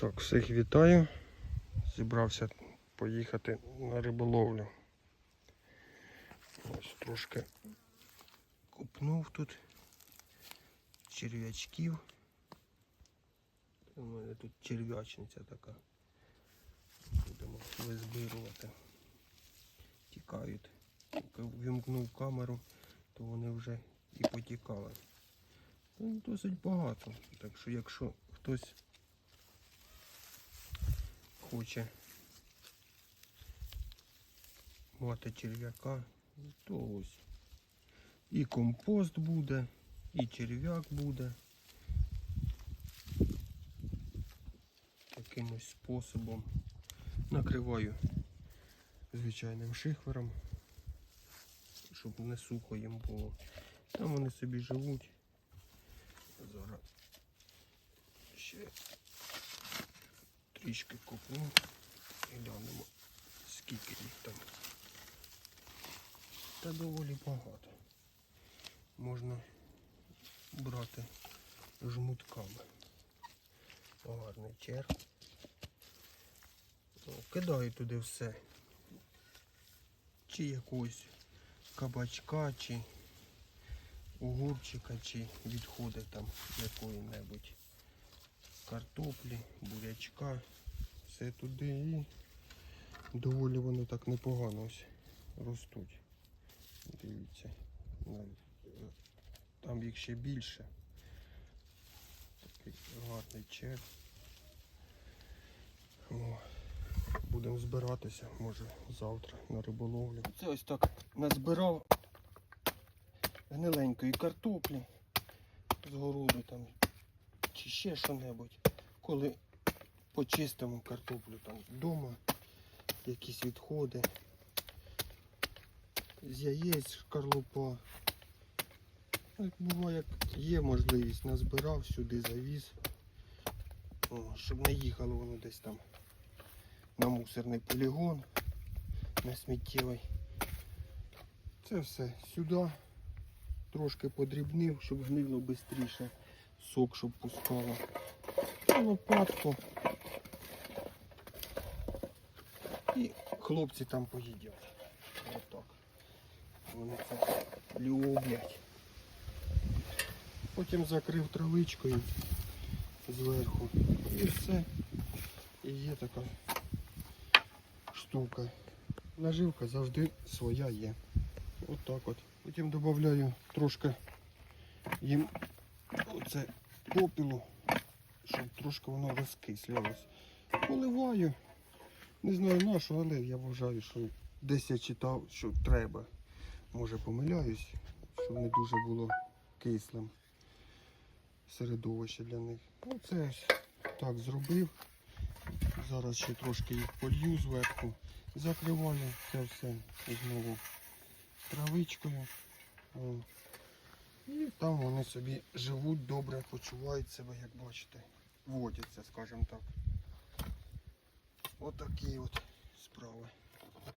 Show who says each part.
Speaker 1: Так, всіх вітаю. Зібрався поїхати на риболовлю. Ось трошки купнув тут черв'ячків. У мене тут черв'ячниця така. Будемо визбирувати. Тікають. Поки вімкнув камеру, то вони вже і потікали. Ну, Досить багато. Так що якщо хтось хоче мати черв'яка, то ось і компост буде, і черв'як буде. Такимось способом накриваю звичайним шихвером, щоб не сухо їм було. Там вони собі живуть. Зараз ще трішки копну і глянемо, скільки їх там. Та доволі багато. Можна брати жмутками. Гарний черв. Кидаю туди все. Чи якогось кабачка, чи огурчика, чи відходи там якої-небудь картоплі, бурячка. Все туди і доволі вони так непогано ось ростуть. Дивіться. е, Там їх ще більше. Такий гарний черв. Будемо збиратися, може завтра на риболовлю. Це ось так назбирав гниленької картоплі з городу там чи ще що-небудь. Коли почистимо картоплю там вдома, якісь відходи, з яєць шкарлупа. Буває, як є можливість, назбирав сюди, завіз, О, щоб не їхало воно десь там на мусорний полігон, на сміттєвий. Це все сюди. Трошки подрібнив, щоб гнило швидше, сок, щоб пускало. Лопатку. І хлопці там поїдять. Отак. Вони це люблять. Потім закрив травичкою зверху. І все. І є така штука. Наживка завжди своя є. От так от. Потім додаю трошки їм оце попілу, щоб трошки воно розкислювалось. Поливаю. Не знаю на що, але я вважаю, що десь я читав, що треба. Може помиляюсь, щоб не дуже було кислим середовище для них. Ось так зробив. Зараз ще трошки їх полью зверху. Закриваю це все знову травичкою. І там вони собі живуть добре, почувають себе, як бачите. Водяться, скажімо так. Отакі от справи.